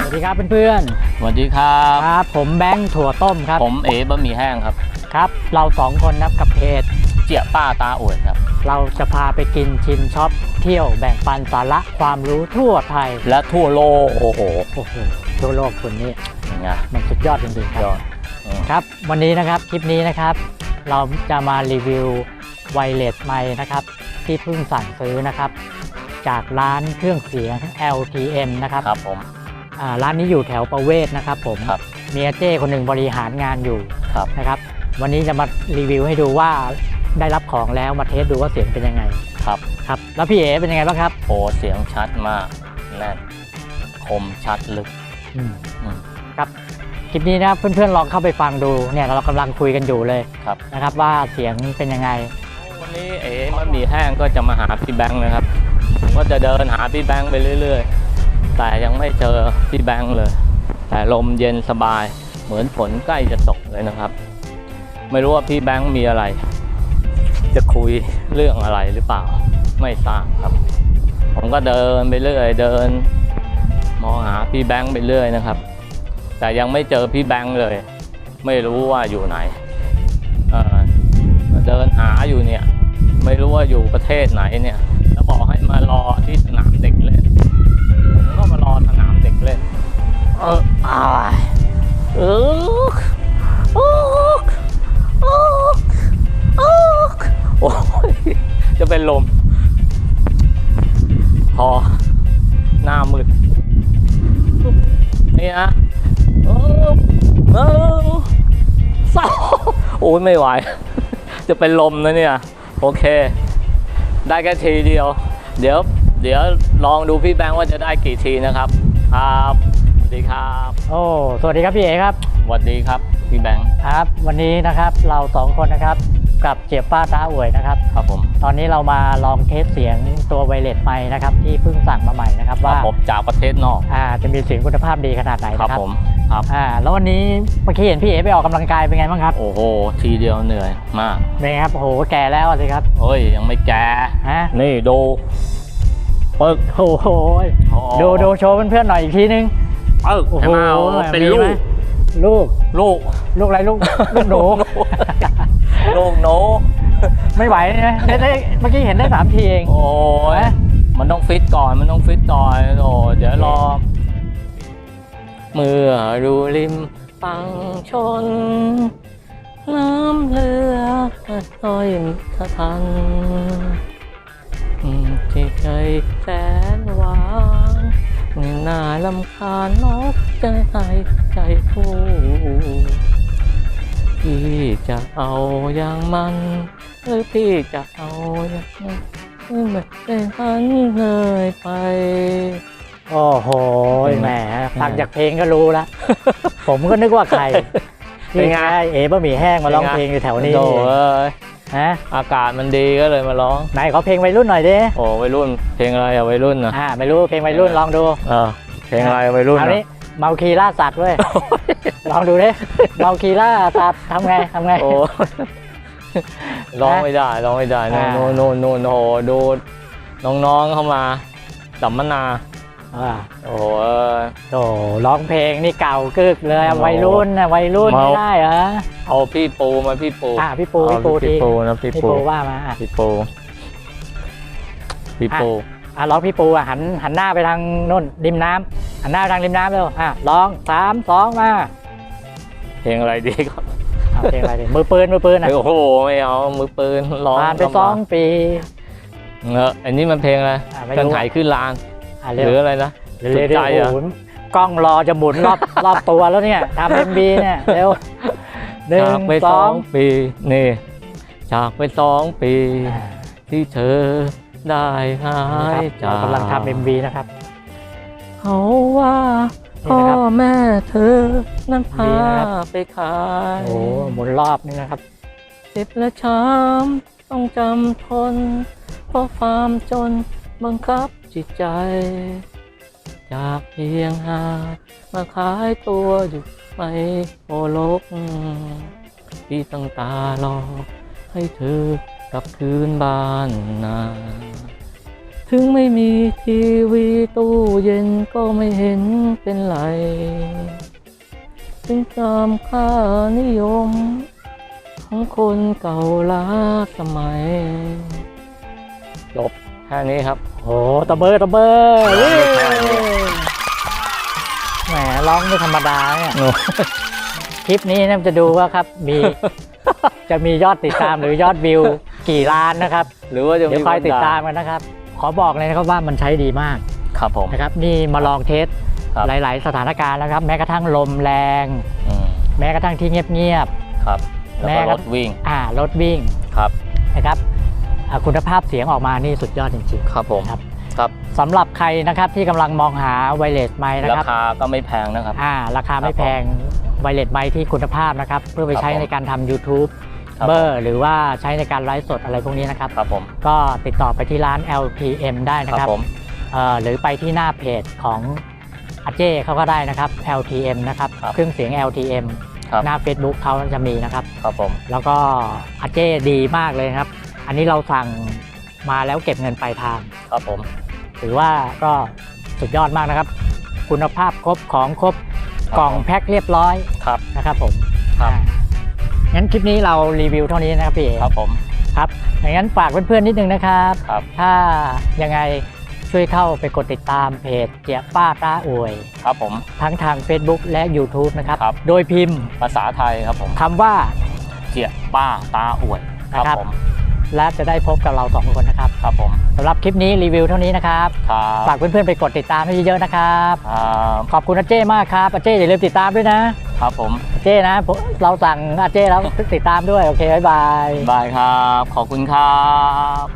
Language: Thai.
สวัสดีครับเพื่อนสวัสดีครับๆครับ ผมแบงค์ถั่วต้มครับผมเอ๋บะหมี่แห้งครับ ครับ เราสองคนนะครับกับเพจเจียป้าตาอวดครับ เราจะพาไปกินชิมช็อปเที่ยวแบ่งปันสาระความรู้ทั่วไทยและทั่วโลกโอ้โหโอ้โหทั่วโลกคนนี้ยังไงมันสุดยอดจริงๆคยรับอดอืมครับ วันนี้นะครับ คลิปนี้นะครับ เราจะมารีวิว ไวเลสไมค์นะครับ ที่เพิ่งสั่งซื้อนะครับ จากร้านเครื่องเสียง LTM นะครับครับผมอ่าร้านนี้อยู่แถวประเวศนะครับผมครับ เมียเจ้คนหนึ่งบริหารงานอยู่ครับ นะครับ วันนี้จะมารีวิวให้ดูว่าได้รับของแล้วมาเทสดูว่าเสียงเป็นยังไงครับครับแล้วพี่เอ๋เป็นยังไงบ้างครับโอ้เสียงชัดมากแน่นคมชัดลึกอืม อืมครับคลิปนี้นะเพื่อนๆลองเข้าไปฟังดูเนี่ยเรากำลังคุยกันอยู่เลยครับนะครับว่าเสียงเป็นยังไง วันนี้เอ๋บะหมี่แห้งก็จะมาหาพี่แบงค์นะครับ ผมก็จะเดินหาพี่แบงค์ไปเรื่อย ๆ แต่ยังไม่เจอพี่แบงค์เลย แต่ลมเย็นสบาย เหมือนฝนใกล้จะตกเลยนะครับ ไม่รู้ว่าพี่แบงค์มีอะไร จะคุยเรื่องอะไรหรือเปล่า ไม่ทราบครับ ผมก็เดินไปเรื่อย เดิน มองหาพี่แบงค์ไปเรื่อยนะครับ แต่ยังไม่เจอพี่แบงค์เลย ไม่รู้ว่าอยู่ไหน เดินหาอยู่เนี่ย ไม่รู้ว่าอยู่ประเทศไหนเนี่ย แล้วบอกให้มารอที่สนามเด็กเล่นผมก็มารอสนามเด็กเล่น เอออ้ายเออโอ้โอ้โอ้โอ้ยจะเป็นลม พอ หน้ามืดนี่นะเออหนึ่งสองโอ้ยไม่ไหว จะเป็นลมนะเนี่ย โอเค ได้แค่ทีเดียว เดี๋ยว เดี๋ยวลองดูพี่แบงค์ว่าจะได้กี่ทีนะครับครับสวัสดีครับ โอ้ สวัสดีครับพี่เอ๋ครับสวัสดีครับพี่แบงค์ครับ วันนี้นะครับเราสองคนนะครับกับเจียบป้าท้าอวยนะครับ ครับผม ตอนนี้เรามาลองเทสเสียงตัวไวเลสไมค์นะครับที่เพิ่งสั่งมาใหม่นะครับครัว่าบผมจากประเทศนอกอ่าจะมีเสียงคุณภาพดีขนาดไหนครับนะครับผม ครับ อ่า แล้ววันนี้เมื่อกี้เห็นพี่เอ๋ไปออกกำลังกายเป็นไงบ้างครับ โอ้โห ทีเดียวเหนื่อยมากเป็นไงครับ โอ้โห แก่แล้วอะสิครับ เฮ้ย ยังไม่แก่ ฮะ นี่ดูปึ๊กโอ้โห โอ้ ดูดูโชว์เพื่อนๆหน่อยอีกทีนึง ปึ๊กโอ้เห็โหนไหมเอาเป็นมีลูไหมก ลูก ลูก ลูกอะไรลูก ลูกหนู ลูกหนู ไม่ไหวนะได้ได้เมื่อกี้เห็นได้สามทีเอง โอ้ย มันต้องฟิตก่อน มันต้องฟิตก่อน โอ้เดี๋ยวรอ เมื่อดูริมฟังชน น้ำเรือต้อยสะทันที่ใจแสนหวานนี่น่าลำคาญนกใจหายใจฟูพี่จะเอาอย่างมัน หรือพี่จะเอาอย่างนั้นไม่เมือนเป็นันเลยไป โอ้โหเป็นไงแหมฟังจากเพลงก็รู้แล้วผมก็นึกว่าใครเป็นไงที่เอ๋บะหมี่แห้งมาร้องเพลงอยู่แถวนี้โถ่เอ้ยฮะอากาศมันดีก็เลยมาร้องไหนขอเพลงวัยรุ่นหน่อยดิโอ้วัยรุ่น เพลงอะไรอะวัยรุ่นนะอ่าไม่รู้เพลงวัยรุ่นลองดูเออเพลงอะไรอะวัยรุ่นเอานะนี้เมาคีล่าสัตว์เว้ยลองดูดิเมาคีล่าสัตว์ทำไงทำไงโอ้ร้องไม่ได้ร้องไม่ได้โน่นอ่าโน่นโน่นโน่นโอ้โหดูน้องๆเข้ามาสัมมนา อ่าโอ้โหเออโอ้ร้องเพลงนี่เก่ากึกเลยอะโอ้ วัยรุ่นนะวัยรุ่นเมาไม่ได้เหรอเอาพี่ปูมาพี่ปูอ่าพี่ปูเอาพี่ปูพี่ทีปูนะพี่พี่ปูปูว่ามาอะ พี่ปูพี่ปู อะร้องพี่ปูอะหันหันหน้าไปทางนู่นริมน้ำหันหน้าไปทางริมน้ำเร็วอะร้องสามสองมาเพลงอะไรดีครับเอาเพลงอะไรดิมือปืนมือปืนอะโอ้โหไม่เอามือปืนร้องผ่านไปสองปีเอออันนี้มันเพลงอะไรอะไม่กันรู้ไหขึ้นลานอ่ะหเร็วรืออะไรนะเร็วสุดเร็วใจเหรอโอ้โหกล้องรอจะหมุนรอบ รอบตัวแล้วเนี่ยทำเอ็มบีเนี่ยเร็วหนึ่จากงไปสสอองงปีนี่จากไปสองปี อ่าที่เธอได้หานี่ยครับจากเรากำลังทำเอ็มบีนะครับ เขาว่านี่พ่อนะครับ แม่เธอ นั้นพาดีนะครับ ไปขายโอ้โหหมุนรอบนี่นะครับเจ็บและช้ำต้องจำทน เพราะความจนบังคับ จิตใจ จากเพียงหาดมาขายตัวอยู่ไม่โอโลกที่ตั้งตารอให้เธอกลับคืนบ้านนา ถึงไม่มีทีวีตู้เย็นก็ไม่เห็นเป็นไร ถึงตามค่านิยม ของคนเก่าล้าสมัย จบ แค่นี้ครับโอ้ตะเบอร์ตะเบอร์เว้ยแหมร้องไม่ธรรมดาเนี่ยคลิปนี้เนี่ยจะดูว่าครับมี จะมียอดติดตามหรือยอดวิวกี่ล้านนะครับ หรือว่าจะเดี๋ยวคอยติดตามกันนะครับ ขอบอกเลยนะครับว่ามันใช้ดีมากครับผมนะครับนี่มาลองเทสครับหลาย ๆ สถานการณ์แล้วครับ แม้กระทั่งลมแรงอืมแม้กระทั่งที่เงียบครับ แล้วแม่ก็ครัรบถวิ่งๆอ่ารถวิ่งครับนะครับอ่า คุณภาพเสียงออกมานี่สุดยอดจริงครับผมครับครับๆสำหรับใครนะครับที่กำลังมองหาไวเลสไมค์นะราครับคาก็ไม่แพงนะครับอ่าราคาไม่ครับผมแพงไวเลสไมค์ที่คุณภาพนะครับ เพื่อไปครับใช้ผมในการทำ YouTube ครับเบอร์หรือว่าใช้ในการไลฟ์สดอะไรพวกนี้นะครับครับผมก็ติดต่อไปที่ร้าน LPM ได้คนะรับครับผมเอ่อหรือไปที่หน้าเพจของอาเจ้เขาก็ได้นะครับ LTM นะครับครับเครื่องเสียง LTM ครับหน้า Facebook เขาจะมีนะครับครับผมแล้วก็อาเจ้ดีมากเลยนะครับ อันนี้เราสั่งมาแล้วเก็บเงินปลายทาง ครับผม ถือว่าก็สุดยอดมากนะครับ คุณภาพครบของครบครับกล่องแพ็คเรียบร้อยครับ นะครับผมครับ อ่างั้นคลิปนี้เรารีวิวเท่านี้นะครับพี่เอ๋ครับผมครับอย่างนั้นฝากเพื่อนๆนิดนึงนะครับ ครับถ้ายังไงช่วยเข้าไปกดติดตามเพจเจียป้าต้าอวย ครับผม ทั้งทาง Facebook และ YouTube นะครับ ครับ โดยพิมพ์ภาษาไทยครับผมคำว่า เจียป้าตาอวดนะครับผม และจะได้พบกับเราสองคนนะครับครับผมสำหรับคลิปนี้รีวิวเท่านี้นะครับครับฝากเพื่อนๆไปกดติดตามให้เยอะๆนะครับครับขอบคุณอาเจ้มากครับอาเจ้อย่าลืมติดตามด้วยนะครับผมอาเจ้นะผมเราสั่งอาเจ้แล้วติดตามด้วยโอเคบ๊ายบายบายครับ ขอบคุณครับ